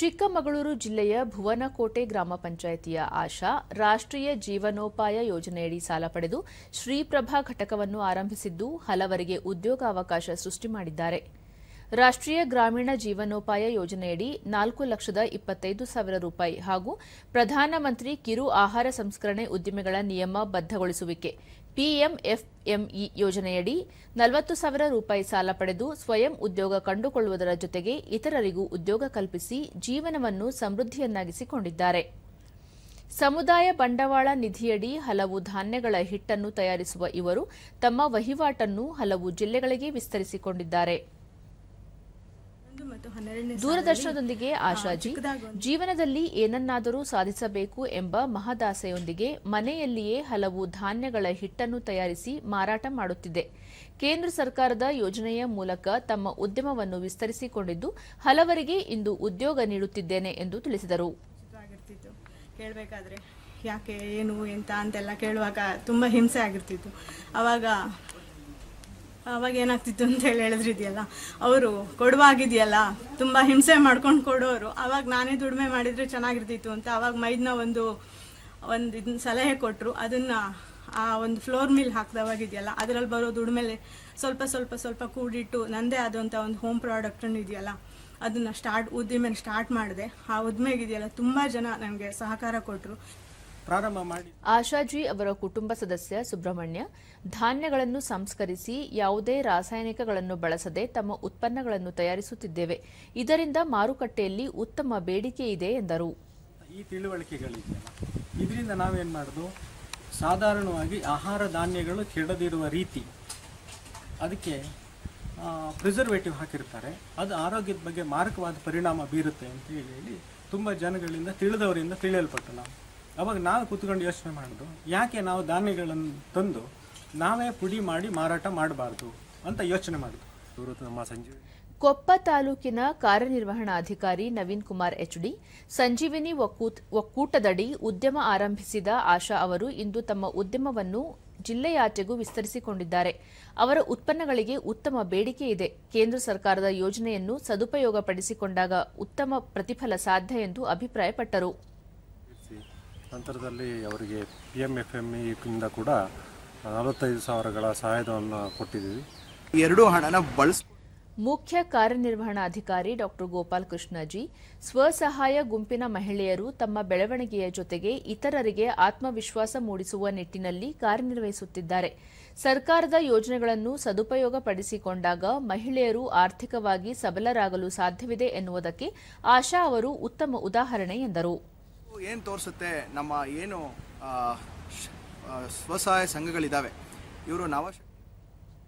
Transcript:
ಚಿಕ್ಕಮಗಳೂರು ಜಿಲ್ಲೆಯ ಭುವನಕೋಟೆ ಗ್ರಾಮ ಪಂಚಾಯಿತಿಯ ಆಶಾ ರಾಷ್ಟ್ರೀಯ ಜೀವನೋಪಾಯ ಯೋಜನೆಯಡಿ ಸಾಲ ಪಡೆದು ಶ್ರೀಪ್ರಭಾ ಘಟಕವನ್ನು ಆರಂಭಿಸಿದ್ದು ಹಲವರಿಗೆ ಉದ್ಯೋಗಾವಕಾಶ ಸೃಷ್ಟಿ ಮಾಡಿದ್ದಾರೆ. ರಾಷ್ಟ್ರೀಯ ಗ್ರಾಮೀಣ ಜೀವನೋಪಾಯ ಯೋಜನೆಯಡಿ ನಾಲ್ಕು ಲಕ್ಷದ ಇಪ್ಪತ್ತೈದು ಸಾವಿರ ರೂಪಾಯಿ ಹಾಗೂ ಪ್ರಧಾನಮಂತ್ರಿ ಕಿರು ಆಹಾರ ಸಂಸ್ಕರಣೆ ಉದ್ದಿಮೆಗಳ ನಿಯಮ ಬದ್ಧಗೊಳಿಸುವಿಕೆ. ಪಿಎಂಎಫ್ಎಂಇ ಯೋಜನೆಯಡಿ ನಲವತ್ತು ಸಾವಿರ ರೂಪಾಯಿ ಸಾಲ ಪಡೆದು ಸ್ವಯಂ ಉದ್ಯೋಗ ಕಂಡುಕೊಳ್ಳುವುದರ ಜೊತೆಗೆ ಇತರರಿಗೂ ಉದ್ಯೋಗ ಕಲ್ಪಿಸಿ ಜೀವನವನ್ನು ಸಮೃದ್ಧಿಯನ್ನಾಗಿಸಿಕೊಂಡಿದ್ದಾರೆ. ಸಮುದಾಯ ಬಂಡವಾಳ ನಿಧಿಯಡಿ ಹಲವು ಧಾನ್ಯಗಳ ಹಿಟ್ಟನ್ನು ತಯಾರಿಸುವ ಇವರು ತಮ್ಮ ವಹಿವಾಟನ್ನು ಹಲವು ಜಿಲ್ಲೆಗಳಿಗೆ ವಿಸ್ತರಿಸಿಕೊಂಡಿದ್ದಾರೆ. ದೂರದರ್ಶನದೊಂದಿಗೆ ಆಶಾಜಿ ಜೀವನದಲ್ಲಿ ಏನನ್ನಾದರೂ ಸಾಧಿಸಬೇಕು ಎಂಬ ಮಹದಾಸೆಯೊಂದಿಗೆ ಮನೆಯಲ್ಲಿಯೇ ಹಲವು ಧಾನ್ಯಗಳ ಹಿಟ್ಟನ್ನು ತಯಾರಿಸಿ ಮಾರಾಟ ಮಾಡುತ್ತಿದೆ. ಕೇಂದ್ರ ಸರ್ಕಾರದ ಯೋಜನೆಯ ಮೂಲಕ ತಮ್ಮ ಉದ್ಯಮವನ್ನು ವಿಸ್ತರಿಸಿಕೊಂಡಿದ್ದು ಹಲವರಿಗೆ ಇಂದು ಉದ್ಯೋಗ ನೀಡುತ್ತಿದ್ದೇನೆ ಎಂದು ತಿಳಿಸಿದರು. ಯಾಕೆ ಏನು ಎಂತ ಅಂತೆಲ್ಲ ಕೇಳುವಾಗ ತುಂಬಾ ಹಿಂಸೆ ಆಗಿರ್ತಿತ್ತು. ಅವಾಗ ಅವಾಗ ಏನಾಗ್ತಿತ್ತು ಅಂತ ಹೇಳಿ ಹೇಳಿದ್ರಿದೆಯಲ್ಲ ಅವರು, ಕೊಡುವಾಗಿದೆಯಲ್ಲ, ತುಂಬ ಹಿಂಸೆ ಮಾಡ್ಕೊಂಡು ಕೊಡೋರು. ಅವಾಗ ನಾನೇ ದುಡಿಮೆ ಮಾಡಿದರೆ ಚೆನ್ನಾಗಿರ್ತಿತ್ತು ಅಂತ ಅವಾಗ ಮೈದ್ನ ಒಂದು ಒಂದು ಇದನ್ನ ಸಲಹೆ ಕೊಟ್ಟರು ಅದನ್ನು ಆ ಒಂದು ಫ್ಲೋರ್ ಮಿಲ್ ಹಾಕ್ದವಾಗಿದೆಯಲ್ಲ ಅದರಲ್ಲಿ ಬರೋ ದುಡಿಮೆಲೆ ಸ್ವಲ್ಪ ಸ್ವಲ್ಪ ಸ್ವಲ್ಪ ಕೂಡಿಟ್ಟು ನನ್ನದೇ ಆದಂಥ ಒಂದು ಹೋಮ್ ಪ್ರಾಡಕ್ಟನ್ನು ಇದೆಯಲ್ಲ? ಅದನ್ನು ಸ್ಟಾರ್ಟ್ ಉದ್ದಿಮೆನ ಸ್ಟಾರ್ಟ್ ಮಾಡಿದೆ. ಆ ಉದ್ದಿಮೆಗಿದೆಯಲ್ಲ ತುಂಬ ಜನ ನನಗೆ ಸಹಕಾರ ಕೊಟ್ಟರು ಪ್ರಾರಂಭ ಮಾಡಿ. ಆಶಾಜಿ ಅವರ ಕುಟುಂಬ ಸದಸ್ಯ ಸುಬ್ರಹ್ಮಣ್ಯ ಧಾನ್ಯಗಳನ್ನು ಸಂಸ್ಕರಿಸಿ ಯಾವುದೇ ರಾಸಾಯನಿಕಗಳನ್ನು ಬಳಸದೆ ತಮ್ಮ ಉತ್ಪನ್ನಗಳನ್ನು ತಯಾರಿಸುತ್ತಿದ್ದೇವೆ. ಇದರಿಂದ ಮಾರುಕಟ್ಟೆಯಲ್ಲಿ ಉತ್ತಮ ಬೇಡಿಕೆ ಇದೆ ಎಂದರು. ಈ ತಿಳುವಳಿಕೆಗಳಿದೆಯಲ್ಲ ಇದರಿಂದ ನಾವೇನು ಮಾಡೋದು? ಸಾಧಾರಣವಾಗಿ ಆಹಾರ ಧಾನ್ಯಗಳು ಕೆಡದಿರುವ ರೀತಿ. ಅದಕ್ಕೆ ಪ್ರಿಸರ್ವೇಟಿವ್ ಹಾಕಿರ್ತಾರೆ. ಅದು ಆರೋಗ್ಯದ ಬಗ್ಗೆ ಮಾರಕವಾದ ಪರಿಣಾಮ ಬೀರುತ್ತೆ ಅಂತ ಹೇಳಿ ಹೇಳಿ ತುಂಬ ಜನಗಳಿಂದ ತಿಳಿದವರಿಂದ ತಿಳಿಯಲ್ಪಟ್ಟು ನಾವು. ಅವಾಗ ನಾವು ಕೂತ್ಕೊಂಡು ಯೋಚನೆ ಮಾಡೋದು ಯಾಕೆ ನಾವು ಧಾನ್ಯಗಳನ್ನು ತಂದು ನಾವೇ ಪುಡಿ ಮಾಡಿ ಮಾರಾಟ ಮಾಡಬಾರ್ದು ಅಂತ ಯೋಚನೆ ಮಾಡೋದು. ಇವರು ನಮ್ಮ ಸಂಜೀವಿ ಕೊಪ್ಪ ತಾಲೂಕಿನ ಕಾರ್ಯನಿರ್ವಹಣಾಧಿಕಾರಿ ನವೀನ್ ಕುಮಾರ್ ಎಚ್ಡಿ ಸಂಜೀವಿನಿ ಒಕ್ಕೂತ್- ಒಕ್ಕೂಟದಡಿ ಉದ್ಯಮ ಆರಂಭಿಸಿದ ಆಶಾ ಅವರು ಇಂದು ತಮ್ಮ ಉದ್ಯಮವನ್ನು ಜಿಲ್ಲೆಯಾಚೆಗೂ ವಿಸ್ತರಿಸಿಕೊಂಡಿದ್ದಾರೆ. ಅವರ ಉತ್ಪನ್ನಗಳಿಗೆ ಉತ್ತಮ ಬೇಡಿಕೆ ಇದೆ. ಕೇಂದ್ರ ಸರ್ಕಾರದ ಯೋಜನೆಯನ್ನು ಸದುಪಯೋಗಪಡಿಸಿಕೊಂಡಾಗ ಉತ್ತಮ ಪ್ರತಿಫಲ ಸಾಧ್ಯ ಎಂದು ಅಭಿಪ್ರಾಯಪಟ್ಟರು. ನಂತರದಲ್ಲಿ ಅವರಿಗೆ ಪಿ ಎಂ ಎಫ್ ಎಂ ಇಂದ ಕೂಡ ನಲವತ್ತೈದು ಸಾವಿರಗಳ ಸಹಾಯಧನವನ್ನು ಕೊಟ್ಟಿದ್ದೀವಿ. ಎರಡೂ ಹಣನ ಬಳಸ್ ಮುಖ್ಯ ಕಾರ್ಯನಿರ್ವಹಣಾಧಿಕಾರಿ ಡಾಕ್ಟರ್ ಗೋಪಾಲ್ ಕೃಷ್ಣಜಿ ಸ್ವಸಹಾಯ ಗುಂಪಿನ ಮಹಿಳೆಯರು ತಮ್ಮ ಬೆಳವಣಿಗೆಯ ಜೊತೆಗೆ ಇತರರಿಗೆ ಆತ್ಮವಿಶ್ವಾಸ ಮೂಡಿಸುವ ನಿಟ್ಟಿನಲ್ಲಿ ಕಾರ್ಯನಿರ್ವಹಿಸುತ್ತಿದ್ದಾರೆ. ಸರ್ಕಾರದ ಯೋಜನೆಗಳನ್ನು ಸದುಪಯೋಗಪಡಿಸಿಕೊಂಡಾಗ ಮಹಿಳೆಯರು ಆರ್ಥಿಕವಾಗಿ ಸಬಲರಾಗಲು ಸಾಧ್ಯವಿದೆ ಎನ್ನುವುದಕ್ಕೆ ಆಶಾ ಅವರು ಉತ್ತಮ ಉದಾಹರಣೆ ಎಂದರು. ಏನು ತೋರಿಸುತ್ತೆ? ನಮ್ಮ ಏನು ಸ್ವಸಹಾಯ ಸಂಘಗಳಿದ್ದಾವೆ ಇವರು ನವಶಕ್ತಿ